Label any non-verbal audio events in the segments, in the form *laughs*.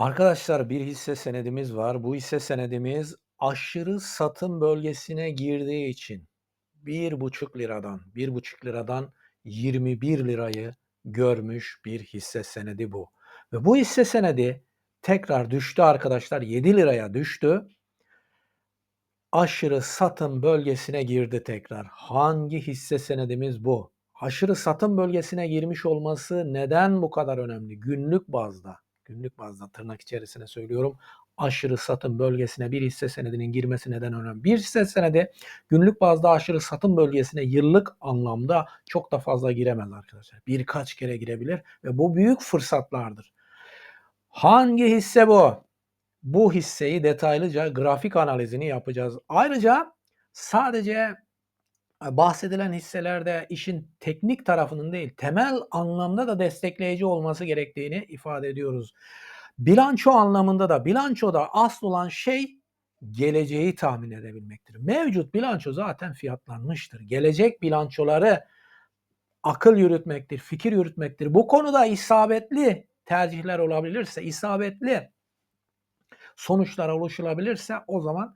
Arkadaşlar bir hisse senedimiz var. Bu hisse senedimiz aşırı satım bölgesine girdiği için 1,5 liradan 1,5 liradan 21 lirayı görmüş bir hisse senedi bu. Ve bu hisse senedi tekrar düştü arkadaşlar 7 liraya düştü. Aşırı satım bölgesine girdi tekrar. Hangi hisse senedimiz bu? Aşırı satım bölgesine girmiş olması neden bu kadar önemli? Günlük bazda günlük bazda tırnak içerisine söylüyorum aşırı satım bölgesine bir hisse senedinin girmesi neden önemli. Bir hisse senedi günlük bazda aşırı satım bölgesine yıllık anlamda çok da fazla giremez arkadaşlar. Birkaç kere girebilir ve bu büyük fırsatlardır. Hangi hisse bu? Bu hisseyi detaylıca grafik analizini yapacağız. Ayrıca sadece bahsedilen hisselerde işin teknik tarafının değil, temel anlamda da destekleyici olması gerektiğini ifade ediyoruz. Bilanço anlamında da bilançoda asıl olan şey geleceği tahmin edebilmektir. Mevcut bilanço zaten fiyatlanmıştır. Gelecek bilançoları akıl yürütmektir, fikir yürütmektir. Bu konuda isabetli tercihler olabilirse, isabetli sonuçlar oluşulabilirse o zaman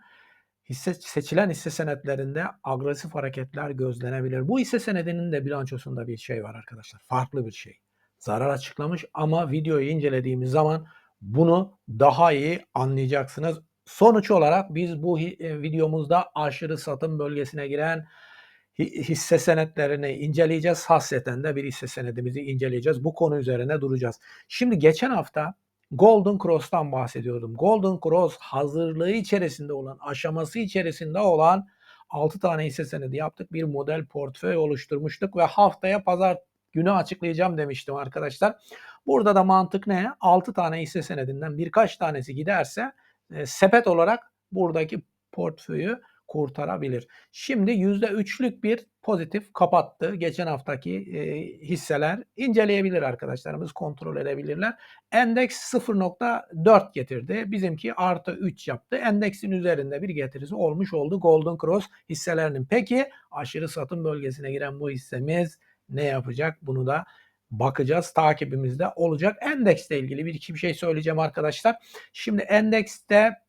hisse seçilen hisse senetlerinde agresif hareketler gözlenebilir. Bu hisse senedinin de bilançosunda bir şey var arkadaşlar. Farklı bir şey. Zarar açıklamış ama videoyu incelediğimiz zaman bunu daha iyi anlayacaksınız. Sonuç olarak biz bu e, videomuzda aşırı satım bölgesine giren hisse senetlerini inceleyeceğiz. Hasreten de bir hisse senedimizi inceleyeceğiz. Bu konu üzerine duracağız. Şimdi geçen hafta Golden Cross'tan bahsediyordum. Golden Cross hazırlığı içerisinde olan, aşaması içerisinde olan 6 tane hisse senedi yaptık. Bir model portföy oluşturmuştuk ve haftaya pazar günü açıklayacağım demiştim arkadaşlar. Burada da mantık ne? 6 tane hisse senedinden birkaç tanesi giderse e, sepet olarak buradaki portföyü kurtarabilir. Şimdi %3'lük bir pozitif kapattı. Geçen haftaki e, hisseler inceleyebilir arkadaşlarımız, kontrol edebilirler. Endeks 0.4 getirdi. Bizimki artı 3 yaptı. Endeksin üzerinde bir getirisi olmuş oldu Golden Cross hisselerinin. Peki aşırı satım bölgesine giren bu hissemiz ne yapacak? Bunu da bakacağız. Takibimizde olacak. Endeksle ilgili bir iki bir şey söyleyeceğim arkadaşlar. Şimdi endekste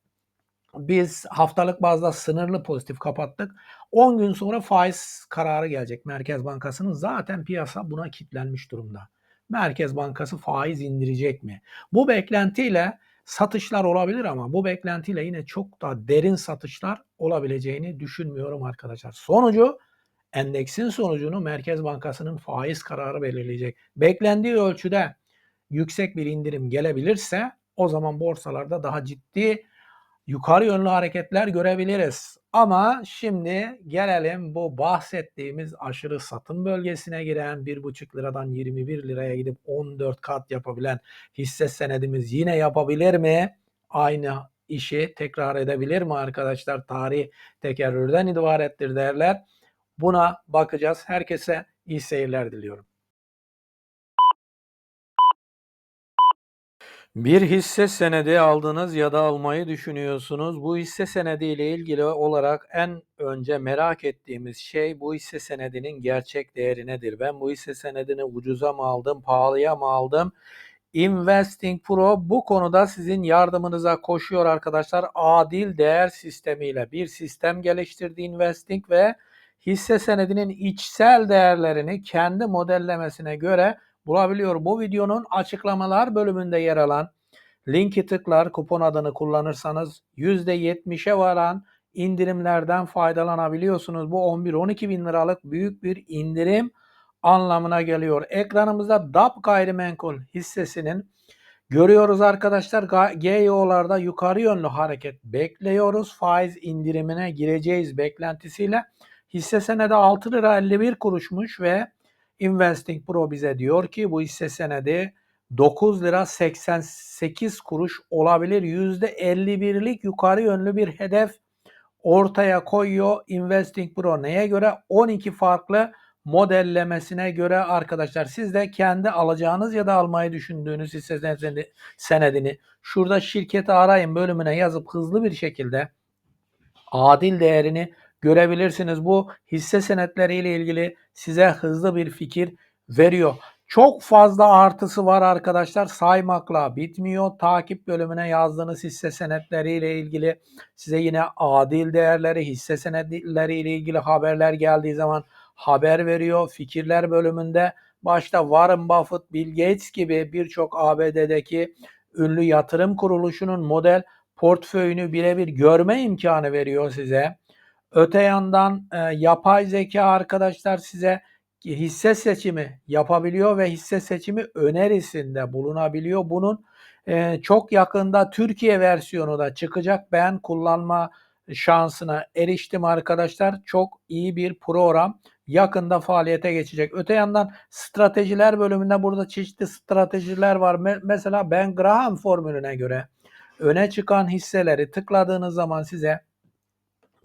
biz haftalık bazda sınırlı pozitif kapattık. 10 gün sonra faiz kararı gelecek Merkez Bankası'nın. Zaten piyasa buna kilitlenmiş durumda. Merkez Bankası faiz indirecek mi? Bu beklentiyle satışlar olabilir ama bu beklentiyle yine çok da derin satışlar olabileceğini düşünmüyorum arkadaşlar. Sonucu endeksin sonucunu Merkez Bankası'nın faiz kararı belirleyecek. Beklendiği ölçüde yüksek bir indirim gelebilirse o zaman borsalarda daha ciddi yukarı yönlü hareketler görebiliriz. Ama şimdi gelelim bu bahsettiğimiz aşırı satım bölgesine giren 1,5 liradan 21 liraya gidip 14 kat yapabilen hisse senedimiz yine yapabilir mi? Aynı işi tekrar edebilir mi arkadaşlar? Tarih tekerrürden ibarettir derler. Buna bakacağız. Herkese iyi seyirler diliyorum. Bir hisse senedi aldınız ya da almayı düşünüyorsunuz. Bu hisse senedi ile ilgili olarak en önce merak ettiğimiz şey bu hisse senedinin gerçek değeri nedir? Ben bu hisse senedini ucuza mı aldım, pahalıya mı aldım? Investing Pro bu konuda sizin yardımınıza koşuyor arkadaşlar. Adil değer sistemiyle bir sistem geliştirdi Investing ve hisse senedinin içsel değerlerini kendi modellemesine göre bulabiliyor. Bu videonun açıklamalar bölümünde yer alan linki tıklar kupon adını kullanırsanız %70'e varan indirimlerden faydalanabiliyorsunuz. Bu 11-12 bin liralık büyük bir indirim anlamına geliyor. Ekranımızda DAP gayrimenkul hissesinin görüyoruz arkadaşlar. GEO'larda yukarı yönlü hareket bekliyoruz. Faiz indirimine gireceğiz beklentisiyle. Hisse senedi 6 lira 51 kuruşmuş ve Investing Pro bize diyor ki bu hisse senedi 9 lira 88 kuruş olabilir. %51'lik yukarı yönlü bir hedef ortaya koyuyor Investing Pro. Neye göre? 12 farklı modellemesine göre arkadaşlar siz de kendi alacağınız ya da almayı düşündüğünüz hisse senedini şurada şirketi arayın bölümüne yazıp hızlı bir şekilde adil değerini görebilirsiniz. Bu hisse senetleri ile ilgili size hızlı bir fikir veriyor. Çok fazla artısı var arkadaşlar. Saymakla bitmiyor. Takip bölümüne yazdığınız hisse senetleriyle ilgili size yine adil değerleri, hisse senetleri ile ilgili haberler geldiği zaman haber veriyor. Fikirler bölümünde başta Warren Buffett, Bill Gates gibi birçok ABD'deki ünlü yatırım kuruluşunun model portföyünü birebir görme imkanı veriyor size. Öte yandan e, yapay zeka arkadaşlar size hisse seçimi yapabiliyor ve hisse seçimi önerisinde bulunabiliyor. Bunun e, çok yakında Türkiye versiyonu da çıkacak. Ben kullanma şansına eriştim arkadaşlar. Çok iyi bir program yakında faaliyete geçecek. Öte yandan stratejiler bölümünde burada çeşitli stratejiler var. Mesela Ben Graham formülüne göre öne çıkan hisseleri tıkladığınız zaman size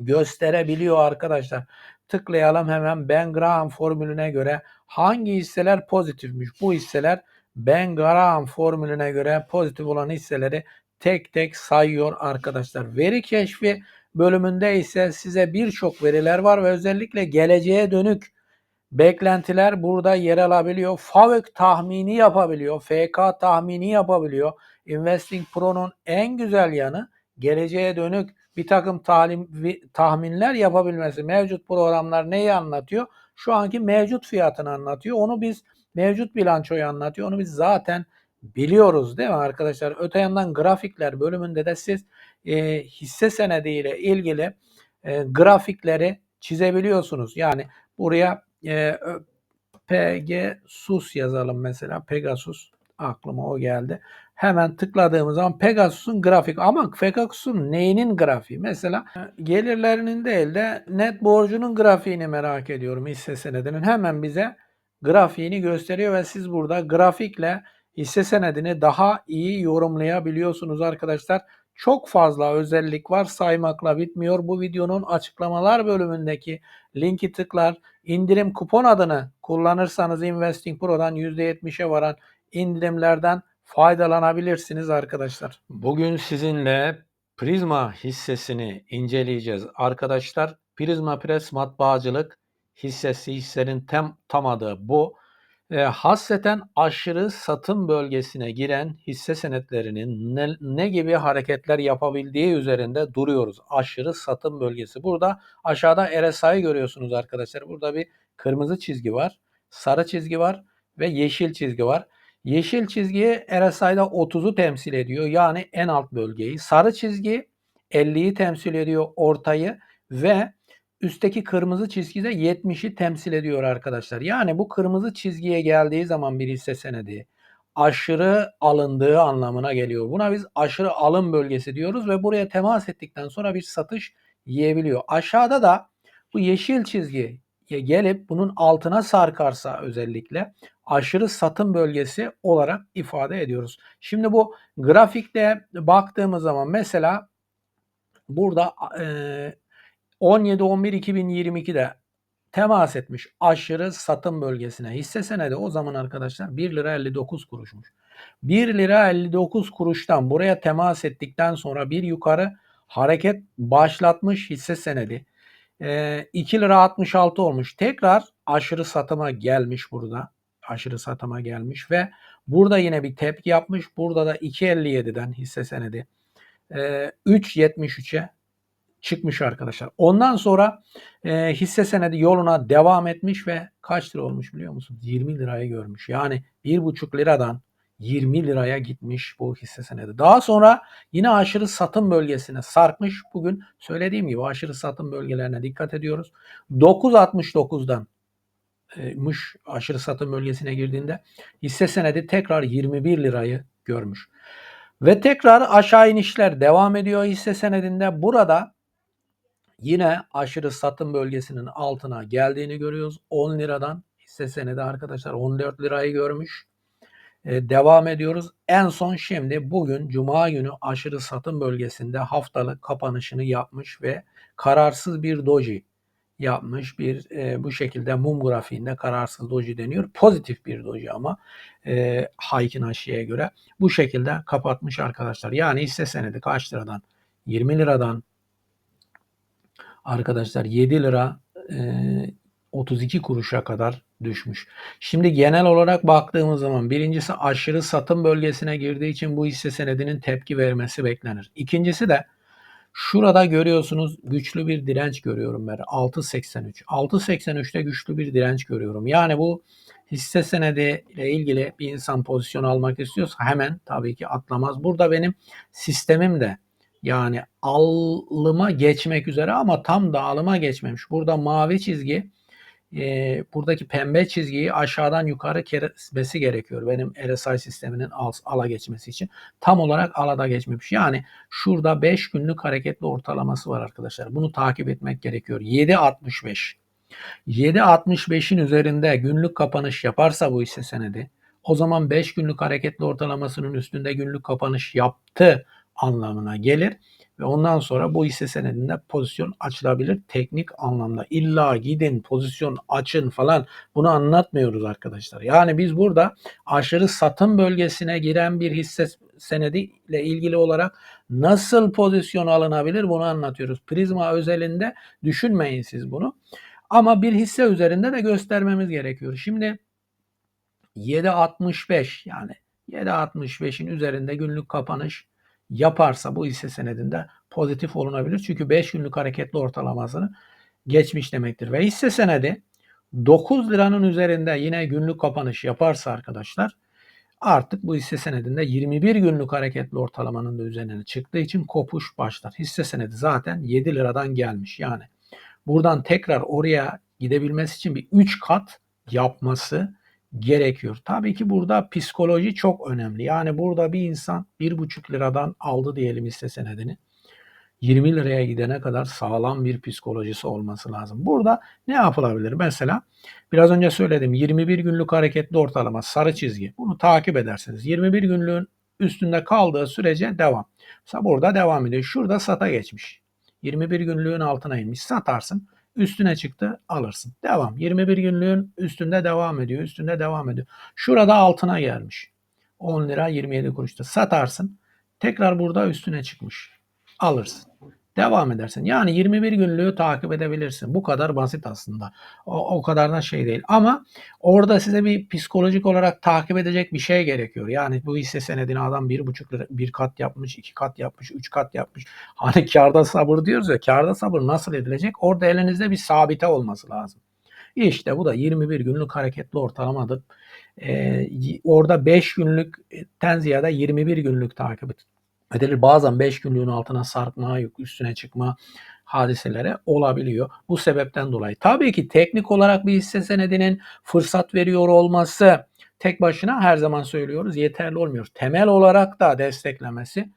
gösterebiliyor arkadaşlar. Tıklayalım hemen Ben Graham formülüne göre hangi hisseler pozitifmiş? Bu hisseler Ben Graham formülüne göre pozitif olan hisseleri tek tek sayıyor arkadaşlar. Veri keşfi bölümünde ise size birçok veriler var ve özellikle geleceğe dönük beklentiler burada yer alabiliyor. FAVÖK tahmini yapabiliyor. FK tahmini yapabiliyor. Investing Pro'nun en güzel yanı geleceğe dönük bir takım talim, tahminler yapabilmesi. Mevcut programlar neyi anlatıyor? Şu anki mevcut fiyatını anlatıyor. Onu biz mevcut bilançoyu anlatıyor. Onu biz zaten biliyoruz değil mi arkadaşlar? Öte yandan grafikler bölümünde de siz e, hisse senediyle ilgili e, grafikleri çizebiliyorsunuz. Yani buraya e, Pegasus yazalım mesela. Pegasus aklıma o geldi. Hemen tıkladığımız zaman Pegasus'un grafik ama Pegasus'un neyinin grafiği? Mesela e, gelirlerinin değil de net borcunun grafiğini merak ediyorum hisse senedinin. Hemen bize grafiğini gösteriyor ve siz burada grafikle hisse senedini daha iyi yorumlayabiliyorsunuz arkadaşlar. Çok fazla özellik var saymakla bitmiyor. Bu videonun açıklamalar bölümündeki linki tıklar. indirim kupon adını kullanırsanız Investing Pro'dan %70'e varan indirimlerden faydalanabilirsiniz arkadaşlar. Bugün sizinle Prisma hissesini inceleyeceğiz arkadaşlar. Prisma Press matbaacılık hissesi hissenin tem, tam adı bu. E, hasreten aşırı satım bölgesine giren hisse senetlerinin ne, ne gibi hareketler yapabildiği üzerinde duruyoruz. Aşırı satım bölgesi. Burada aşağıda RSI'yi görüyorsunuz arkadaşlar. Burada bir kırmızı çizgi var, sarı çizgi var ve yeşil çizgi var. Yeşil çizgi RSI'da 30'u temsil ediyor. Yani en alt bölgeyi. Sarı çizgi 50'yi temsil ediyor ortayı ve üstteki kırmızı çizgi de 70'i temsil ediyor arkadaşlar. Yani bu kırmızı çizgiye geldiği zaman bir hisse senedi aşırı alındığı anlamına geliyor. Buna biz aşırı alım bölgesi diyoruz ve buraya temas ettikten sonra bir satış yiyebiliyor. Aşağıda da bu yeşil çizgi gelip bunun altına sarkarsa özellikle aşırı satım bölgesi olarak ifade ediyoruz. Şimdi bu grafikte baktığımız zaman mesela burada 17-11-2022'de temas etmiş aşırı satım bölgesine hisse senedi o zaman arkadaşlar 1 lira 59 kuruşmuş. 1 lira 59 kuruştan buraya temas ettikten sonra bir yukarı hareket başlatmış hisse senedi. 2 lira 66 olmuş. Tekrar aşırı satıma gelmiş burada aşırı satıma gelmiş ve burada yine bir tepki yapmış. Burada da 2.57'den hisse senedi 3.73'e çıkmış arkadaşlar. Ondan sonra e, hisse senedi yoluna devam etmiş ve kaç lira olmuş biliyor musunuz? 20 lirayı görmüş. Yani 1,5 liradan 20 liraya gitmiş bu hisse senedi. Daha sonra yine aşırı satım bölgesine sarkmış. Bugün söylediğim gibi aşırı satım bölgelerine dikkat ediyoruz. 9.69'dan mış aşırı satım bölgesine girdiğinde hisse senedi tekrar 21 lirayı görmüş. Ve tekrar aşağı inişler devam ediyor hisse senedinde. Burada yine aşırı satım bölgesinin altına geldiğini görüyoruz. 10 liradan hisse senedi arkadaşlar 14 lirayı görmüş. Ee, devam ediyoruz. En son şimdi bugün Cuma günü aşırı satım bölgesinde haftalık kapanışını yapmış ve kararsız bir doji yapmış bir e, bu şekilde mum grafiğinde kararsız doji deniyor. Pozitif bir doji ama e, Haykin Aşi'ye göre bu şekilde kapatmış arkadaşlar. Yani hisse senedi kaç liradan? 20 liradan arkadaşlar 7 lira e, 32 kuruşa kadar düşmüş. Şimdi genel olarak baktığımız zaman birincisi aşırı satım bölgesine girdiği için bu hisse senedinin tepki vermesi beklenir. İkincisi de şurada görüyorsunuz güçlü bir direnç görüyorum ben 6.83. 6.83'te güçlü bir direnç görüyorum. Yani bu hisse senedi ile ilgili bir insan pozisyon almak istiyorsa hemen tabii ki atlamaz. Burada benim sistemim de yani alıma geçmek üzere ama tam da alıma geçmemiş. Burada mavi çizgi e, buradaki pembe çizgiyi aşağıdan yukarı kesmesi gerekiyor. Benim RSI sisteminin al, ala geçmesi için. Tam olarak alada geçmemiş. Yani şurada 5 günlük hareketli ortalaması var arkadaşlar. Bunu takip etmek gerekiyor. 7.65. 7.65'in üzerinde günlük kapanış yaparsa bu hisse senedi o zaman 5 günlük hareketli ortalamasının üstünde günlük kapanış yaptı anlamına gelir ve ondan sonra bu hisse senedinde pozisyon açılabilir teknik anlamda. İlla gidin pozisyon açın falan bunu anlatmıyoruz arkadaşlar. Yani biz burada aşırı satım bölgesine giren bir hisse senedi ile ilgili olarak nasıl pozisyon alınabilir bunu anlatıyoruz. Prizma özelinde düşünmeyin siz bunu. Ama bir hisse üzerinde de göstermemiz gerekiyor. Şimdi 7.65 yani 7.65'in üzerinde günlük kapanış yaparsa bu hisse senedinde pozitif olunabilir. Çünkü 5 günlük hareketli ortalamasını geçmiş demektir. Ve hisse senedi 9 liranın üzerinde yine günlük kapanış yaparsa arkadaşlar artık bu hisse senedinde 21 günlük hareketli ortalamanın da üzerine çıktığı için kopuş başlar. Hisse senedi zaten 7 liradan gelmiş. Yani buradan tekrar oraya gidebilmesi için bir 3 kat yapması gerekiyor. Tabii ki burada psikoloji çok önemli. Yani burada bir insan 1,5 liradan aldı diyelim hisse senedini. 20 liraya gidene kadar sağlam bir psikolojisi olması lazım. Burada ne yapılabilir? Mesela biraz önce söyledim 21 günlük hareketli ortalama sarı çizgi. Bunu takip edersiniz. 21 günlüğün üstünde kaldığı sürece devam. Mesela burada devam ediyor. Şurada sata geçmiş. 21 günlüğün altına inmiş. Satarsın. Üstüne çıktı alırsın. Devam. 21 günlüğün üstünde devam ediyor. Üstünde devam ediyor. Şurada altına gelmiş. 10 lira 27 kuruşta satarsın. Tekrar burada üstüne çıkmış. Alırsın. Devam edersin. Yani 21 günlüğü takip edebilirsin. Bu kadar basit aslında. O, o kadar da şey değil. Ama orada size bir psikolojik olarak takip edecek bir şey gerekiyor. Yani bu hisse senedini adam bir buçuk lira, bir kat yapmış, iki kat yapmış, üç kat yapmış. *laughs* Hani karda sabır diyoruz ya. Karda sabır nasıl edilecek? Orada elinizde bir sabite olması lazım. İşte bu da 21 günlük hareketli ortalamadır. Ee, orada 5 günlükten ziyade 21 günlük takip edilir. Bazen 5 günlüğün altına sarkma, üstüne çıkma hadiseleri olabiliyor. Bu sebepten dolayı. Tabii ki teknik olarak bir hisse senedinin fırsat veriyor olması tek başına her zaman söylüyoruz yeterli olmuyor. Temel olarak da desteklemesi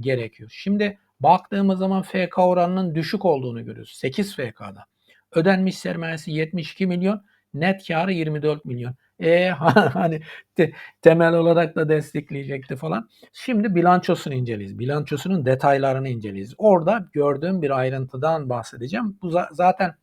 gerekiyor. Şimdi baktığımız zaman FK oranının düşük olduğunu görüyoruz. 8 FK'da. Ödenmiş sermayesi 72 milyon, net karı 24 milyon. E *laughs* hani te, temel olarak da destekleyecekti falan. Şimdi bilançosunu inceleyiz. Bilançosunun detaylarını inceleyiz. Orada gördüğüm bir ayrıntıdan bahsedeceğim. Bu zaten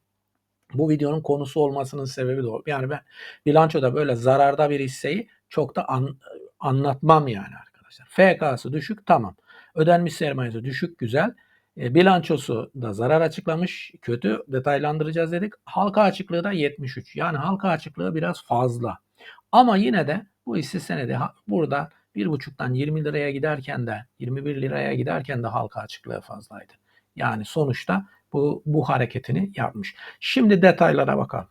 bu videonun konusu olmasının sebebi de o. Yani ben bilançoda böyle zararda bir hisseyi çok da an, anlatmam yani arkadaşlar. FK'sı düşük tamam. Ödenmiş sermayesi düşük güzel. E, bilançosu da zarar açıklamış. Kötü detaylandıracağız dedik. Halka açıklığı da 73. Yani halka açıklığı biraz fazla. Ama yine de bu hisse senedi burada 1,5'tan 20 liraya giderken de 21 liraya giderken de halka açıklığı fazlaydı. Yani sonuçta bu, bu hareketini yapmış. Şimdi detaylara bakalım.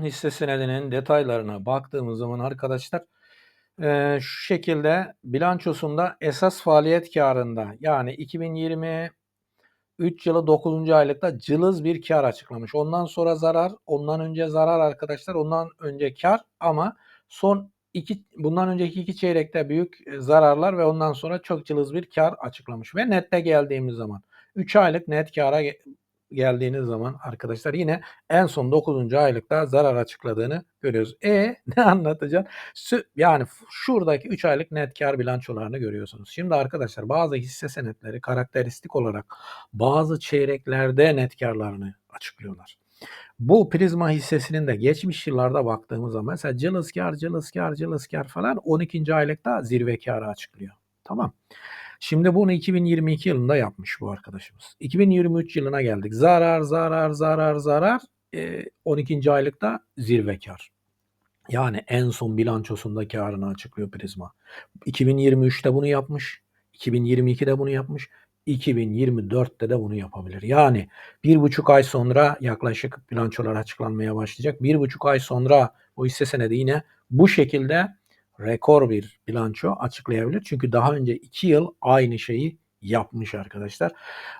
Hisse senedinin detaylarına baktığımız zaman arkadaşlar e, şu şekilde bilançosunda esas faaliyet karında yani 2020 3 yılı 9. aylıkta cılız bir kar açıklamış. Ondan sonra zarar, ondan önce zarar arkadaşlar, ondan önce kar ama son iki bundan önceki iki çeyrekte büyük e, zararlar ve ondan sonra çok cılız bir kar açıklamış ve nette geldiğimiz zaman 3 aylık net kara geldiğiniz zaman arkadaşlar yine en son 9. aylıkta zarar açıkladığını görüyoruz. E *laughs* ne anlatacağım? Yani şuradaki 3 aylık net kar bilançolarını görüyorsunuz. Şimdi arkadaşlar bazı hisse senetleri karakteristik olarak bazı çeyreklerde net karlarını açıklıyorlar. Bu prizma hissesinin de geçmiş yıllarda baktığımız zaman mesela cılız kar, cılız kar, cılız kar falan 12. aylıkta zirve karı açıklıyor. Tamam. Şimdi bunu 2022 yılında yapmış bu arkadaşımız. 2023 yılına geldik. Zarar, zarar, zarar, zarar. e, 12. aylıkta zirve kar. Yani en son bilançosunda karını açıklıyor Prisma. 2023'te bunu yapmış. 2022'de bunu yapmış. 2024'te de bunu yapabilir. Yani bir buçuk ay sonra yaklaşık bilançolar açıklanmaya başlayacak. Bir buçuk ay sonra o hisse senedi yine bu şekilde rekor bir bilanço açıklayabilir. Çünkü daha önce iki yıl aynı şeyi yapmış arkadaşlar.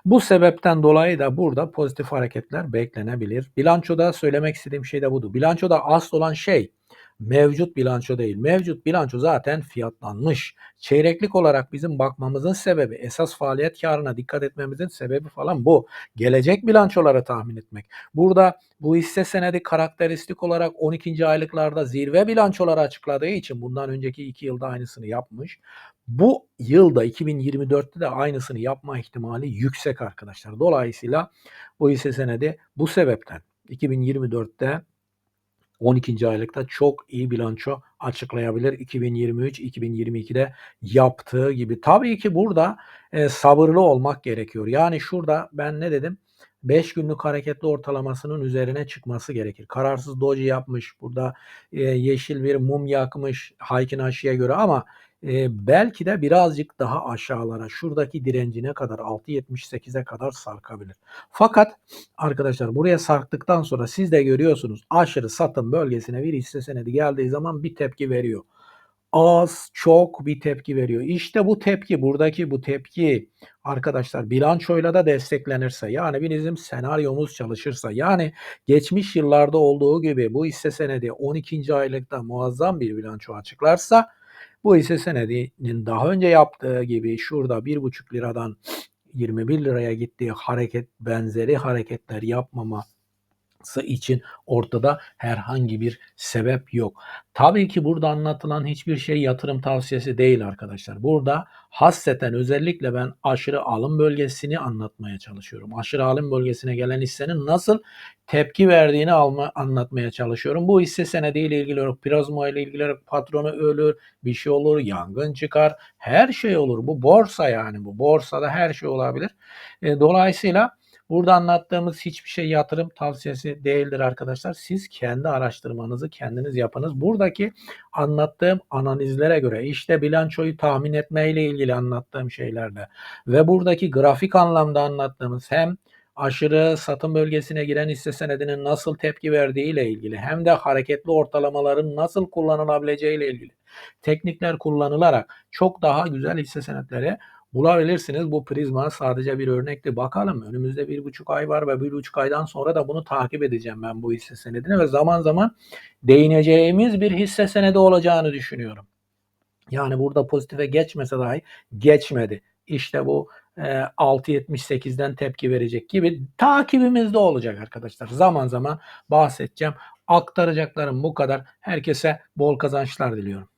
Bu sebepten dolayı da burada pozitif hareketler beklenebilir. Bilançoda söylemek istediğim şey de budur. Bilançoda asıl olan şey mevcut bilanço değil. Mevcut bilanço zaten fiyatlanmış. Çeyreklik olarak bizim bakmamızın sebebi, esas faaliyet karına dikkat etmemizin sebebi falan bu. Gelecek bilançoları tahmin etmek. Burada bu hisse senedi karakteristik olarak 12. aylıklarda zirve bilançoları açıkladığı için bundan önceki 2 yılda aynısını yapmış. Bu yılda 2024'te de aynısını yapma ihtimali yüksek arkadaşlar. Dolayısıyla bu hisse senedi bu sebepten 2024'te 12. aylıkta çok iyi bilanço açıklayabilir. 2023-2022'de yaptığı gibi. Tabii ki burada e, sabırlı olmak gerekiyor. Yani şurada ben ne dedim? 5 günlük hareketli ortalamasının üzerine çıkması gerekir. Kararsız doji yapmış. Burada e, yeşil bir mum yakmış Haykin aşıya göre ama e, belki de birazcık daha aşağılara şuradaki direncine kadar 6.78'e kadar sarkabilir. Fakat arkadaşlar buraya sarktıktan sonra siz de görüyorsunuz aşırı satım bölgesine bir hisse senedi geldiği zaman bir tepki veriyor. Az çok bir tepki veriyor. İşte bu tepki buradaki bu tepki arkadaşlar bilançoyla da desteklenirse yani bizim senaryomuz çalışırsa yani geçmiş yıllarda olduğu gibi bu hisse senedi 12. aylıkta muazzam bir bilanço açıklarsa bu hisse senedinin daha önce yaptığı gibi şurada 1,5 liradan 21 liraya gittiği hareket benzeri hareketler yapmaması için ortada herhangi bir sebep yok. Tabii ki burada anlatılan hiçbir şey yatırım tavsiyesi değil arkadaşlar. Burada hasseten özellikle ben aşırı alım bölgesini anlatmaya çalışıyorum. Aşırı alım bölgesine gelen hissenin nasıl tepki verdiğini alma, anlatmaya çalışıyorum. Bu hisse senediyle ilgili olarak, plazma ile ilgili olarak patronu ölür, bir şey olur, yangın çıkar, her şey olur. Bu borsa yani bu. Borsada her şey olabilir. E, dolayısıyla Burada anlattığımız hiçbir şey yatırım tavsiyesi değildir arkadaşlar. Siz kendi araştırmanızı kendiniz yapınız. Buradaki anlattığım analizlere göre işte bilançoyu tahmin etmeyle ilgili anlattığım şeylerde ve buradaki grafik anlamda anlattığımız hem aşırı satım bölgesine giren hisse senedinin nasıl tepki verdiği ile ilgili hem de hareketli ortalamaların nasıl kullanılabileceği ile ilgili teknikler kullanılarak çok daha güzel hisse senetleri bulabilirsiniz. Bu prizma sadece bir örnekti. Bakalım önümüzde bir buçuk ay var ve bir buçuk aydan sonra da bunu takip edeceğim ben bu hisse senedini ve zaman zaman değineceğimiz bir hisse senedi olacağını düşünüyorum. Yani burada pozitife geçmese dahi geçmedi. İşte bu e, 6.78'den tepki verecek gibi takibimizde olacak arkadaşlar. Zaman zaman bahsedeceğim. Aktaracaklarım bu kadar. Herkese bol kazançlar diliyorum.